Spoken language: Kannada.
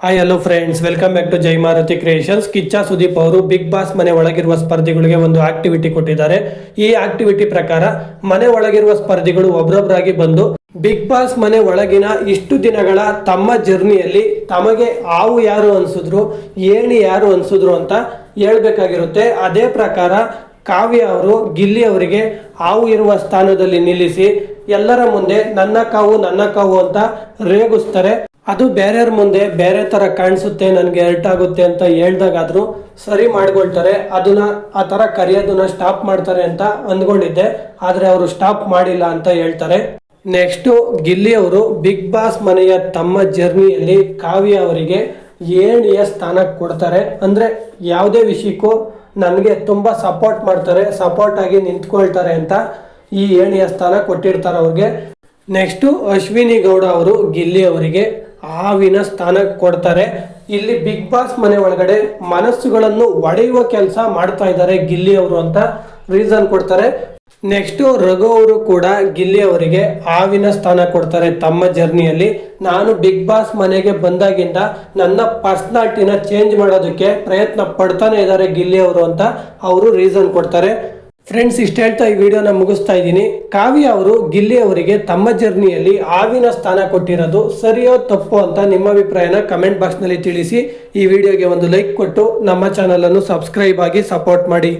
Hi hello friends welcome back to Jai Maruti creations Kichcha Sudeep ಅವರು ಬಿಗ್ ಬಾಸ್ ಮನೆ ಒಳಗಿರುವ ಸ್ಪರ್ಧಿಗಳಿಗೆ ಒಂದು ಆಕ್ಟಿವಿಟಿ ಕೊಟ್ಟಿದ್ದಾರೆ ಈ ಆಕ್ಟಿವಿಟಿ ಪ್ರಕಾರ ಮನೆ ಒಳಗಿರುವ ಸ್ಪರ್ಧಿಗಳು ಒಬ್ರೊಬ್ರಾಗಿ ಬಂದು ಬಿಗ್ ಬಾಸ್ ಮನೆ ಒಳಗಿನ ಇಷ್ಟು ದಿನಗಳ ತಮ್ಮ ಜರ್ನಿಯಲ್ಲಿ ತಮಗೆ ಹಾವು ಯಾರು ಅನ್ಸಿದ್ರು ಏಣಿ ಯಾರು ಅನ್ಸಿದ್ರು ಅಂತ ಹೇಳ್ಬೇಕಾಗಿರುತ್ತೆ ಅದೇ ಪ್ರಕಾರ ಕಾವ್ಯ ಅವರು, ಗಿಲ್ಲಿ ಅವರಿಗೆ ಹಾವು ಇರುವ ಸ್ಥಾನದಲ್ಲಿ ನಿಲ್ಲಿಸಿ, ಎಲ್ಲರ ಮುಂದೆ ನನ್ನ ಕಾವು ನನ್ನ ಕಾವು ಅಂತ ರೇಗಿಸ್ತಾರೆ. ಅದು ಬೇರೆಯವ್ರ ಮುಂದೆ ಬೇರೆ ತರ ಕಾಣಿಸುತ್ತೆ, ನನಗೆ ಹರ್ಟ್ ಆಗುತ್ತೆ ಅಂತ ಹೇಳ್ದಾಗಾದರೂ ಸರಿ ಮಾಡ್ಕೊಳ್ತಾರೆ. ಅದನ್ನ, ಆ ತರ ಕರೆಯೋದನ್ನ ಸ್ಟಾಪ್ ಮಾಡ್ತಾರೆ ಅಂತ ಅಂದ್ಕೊಂಡಿದ್ದೆ. ಆದ್ರೆ ಅವರು ಸ್ಟಾಪ್ ಮಾಡಿಲ್ಲ ಅಂತ ಹೇಳ್ತಾರೆ. ನೆಕ್ಸ್ಟ್ ಗಿಲ್ಲಿ ಅವರು ಬಿಗ್ ಬಾಸ್ ಮನೆಯ ತಮ್ಮ ಜರ್ನಿಯಲ್ಲಿ ಕಾವ್ಯ ಅವರಿಗೆ ಏಣಿಯ ಸ್ಥಾನ ಕೊಡ್ತಾರೆ. ಅಂದ್ರೆ ಯಾವುದೇ ವಿಷಯಕ್ಕೂ ನನಗೆ ತುಂಬ ಸಪೋರ್ಟ್ ಮಾಡ್ತಾರೆ ಸಪೋರ್ಟ್ ಆಗಿ ನಿಂತ್ಕೊಳ್ತಾರೆ ಅಂತ ಈ ಏಣಿಯ ಸ್ಥಾನ ಕೊಟ್ಟಿರ್ತಾರೆ ಅವ್ರಿಗೆ. ನೆಕ್ಸ್ಟು ಅಶ್ವಿನಿ ಗೌಡ ಅವರು ಗಿಲ್ಲಿ ಅವರಿಗೆ ಹಾವಿನ ಸ್ಥಾನ ಕೊಡ್ತಾರೆ. ಇಲ್ಲಿ ಬಿಗ್ ಬಾಸ್ ಮನೆ ಒಳಗಡೆ ಮನಸ್ಸುಗಳನ್ನು ಒಡೆಯುವ ಕೆಲಸ ಮಾಡ್ತಾ ಇದ್ದಾರೆ ಗಿಲ್ಲಿ ಅವರು ಅಂತ ರೀಸನ್ ಕೊಡ್ತಾರೆ. ನೆಕ್ಸ್ಟ್ ರಘು ಅವರು ಕೂಡ ಗಿಲ್ಲಿ ಅವರಿಗೆ ಹಾವಿನ ಸ್ಥಾನ ಕೊಡ್ತಾರೆ ತಮ್ಮ ಜರ್ನಿಯಲ್ಲಿ. ನಾನು ಬಿಗ್ ಬಾಸ್ ಮನೆಗೆ ಬಂದಾಗಿಂದ ನನ್ನ ಪರ್ಸನಾಲಿಟಿನ ಚೇಂಜ್ ಮಾಡೋದಕ್ಕೆ ಪ್ರಯತ್ನ ಪಡ್ತಾನೆ ಇದ್ದಾರೆ ಗಿಲ್ಲಿ ಅವರು ಅಂತ ಅವರು ರೀಸನ್ ಕೊಡ್ತಾರೆ. ಫ್ರೆಂಡ್ಸ್ ಇಷ್ಟ ಹೇಳ್ತಾ ಈ ವಿಡಿಯೋನ ಮುಗಿಸ್ತಾ ಇದ್ದೀನಿ. ಕಾವ್ಯ ಅವರು ಗಿಲ್ಲಿ ಅವರಿಗೆ ತಮ್ಮ ಜರ್ನಿಯಲ್ಲಿ ಹಾವಿನ ಸ್ಥಾನ ಕೊಟ್ಟಿರೋದು ಸರಿಯೋ ತಪ್ಪು ಅಂತ ನಿಮ್ಮ ಅಭಿಪ್ರಾಯನ ಕಮೆಂಟ್ ಬಾಕ್ಸ್ನಲ್ಲಿ ತಿಳಿಸಿ. ಈ ವಿಡಿಯೋಗೆ ಒಂದು ಲೈಕ್ ಕೊಟ್ಟು ನಮ್ಮ ಚಾನಲನ್ನು ಸಬ್ಸ್ಕ್ರೈಬ್ ಆಗಿ ಸಪೋರ್ಟ್ ಮಾಡಿ.